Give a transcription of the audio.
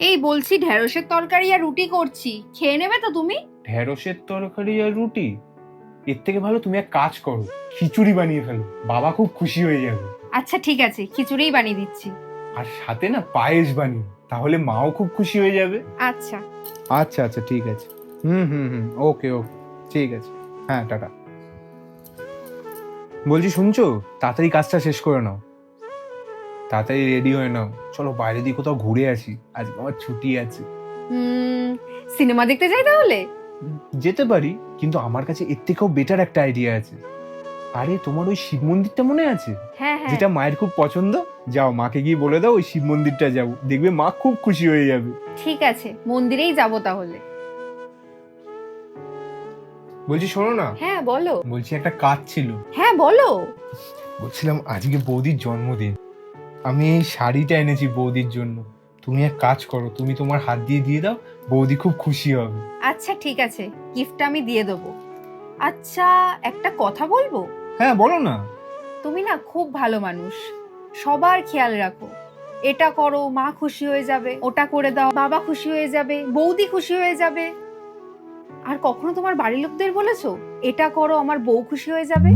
এই বলছি ঢেঁড়সের তরকারি আর রুটি করছি। খেয়ে নেবে তো তুমি? ঢেঁড়সের তরকারি আর রুটি? এর থেকে ভালো তুমি এক কাজ করো খিচুড়ি বানিয়ে ফেলো। বাবা খুব খুশি হয়ে যাবে। আচ্ছা ঠিক আছে খিচুড়িই বানিয়ে দিচ্ছি। আর সাথে না পায়েস বানিয়ে তাহলে মাও খুব খুশি হয়ে যাবে। আচ্ছা। আচ্ছা আচ্ছা ঠিক আছে। হুম হুম হুম ওকে ওকে ঠিক আছে। হ্যাঁ টাটা। বলছি শুনছো? তাড়াতাড়ি কাজটা শেষ করে নাও। তাড়াতাড়ি রেডি হয়ে নাও। চলো বাইরে দিয়ে কোথাও ঘুরে আসি। আজকে আমার ছুটি আছে। হুম সিনেমা দেখতে যাই তাহলে? যেতে পারি কিন্তু আমার কাছে এর থেকেও বেটার একটা আইডিয়া আছে। আরে তোমার ওই শিব মন্দিরটা মনে আছে? হ্যাঁ হ্যাঁ। যেটা মায়ের খুব পছন্দ? যাও মাকে গিয়ে বলে দাও ওই শিব মন্দিরটা যাব। দেখবে মা খুব খুশি হয়ে যাবে। ঠিক আছে মন্দিরেই যাব তাহলে। বলছি শোনো না। হ্যাঁ বলো। বলছি একটা কাজ ছিল। হ্যাঁ বলো। বলছিলাম আজকে বৌদির জন্মদিন। আমি এই শাড়িটা এনেছি বৌদির জন্য। তুমি এক কাজ করো তুমি তোমার হাত দিয়ে দিয়ে দাও বৌদি খুব খুশি হবে। আচ্ছা ঠিক আছে। গিফটটা আমি দিয়ে দেবো। আচ্ছা একটা কথা বলব? হ্যাঁ বলো না। তুমি না খুব ভালো মানুষ। সবার খেয়াল রাখো। এটা করো মা খুশি হয়ে যাবে ওটা করে দাও বাবা খুশি হয়ে যাবে বৌদি খুশি হয়ে যাবে। আর কখনো তোমার বাড়ির লোকদের বলেছ এটা করো আমার বউ খুশি হয়ে যাবে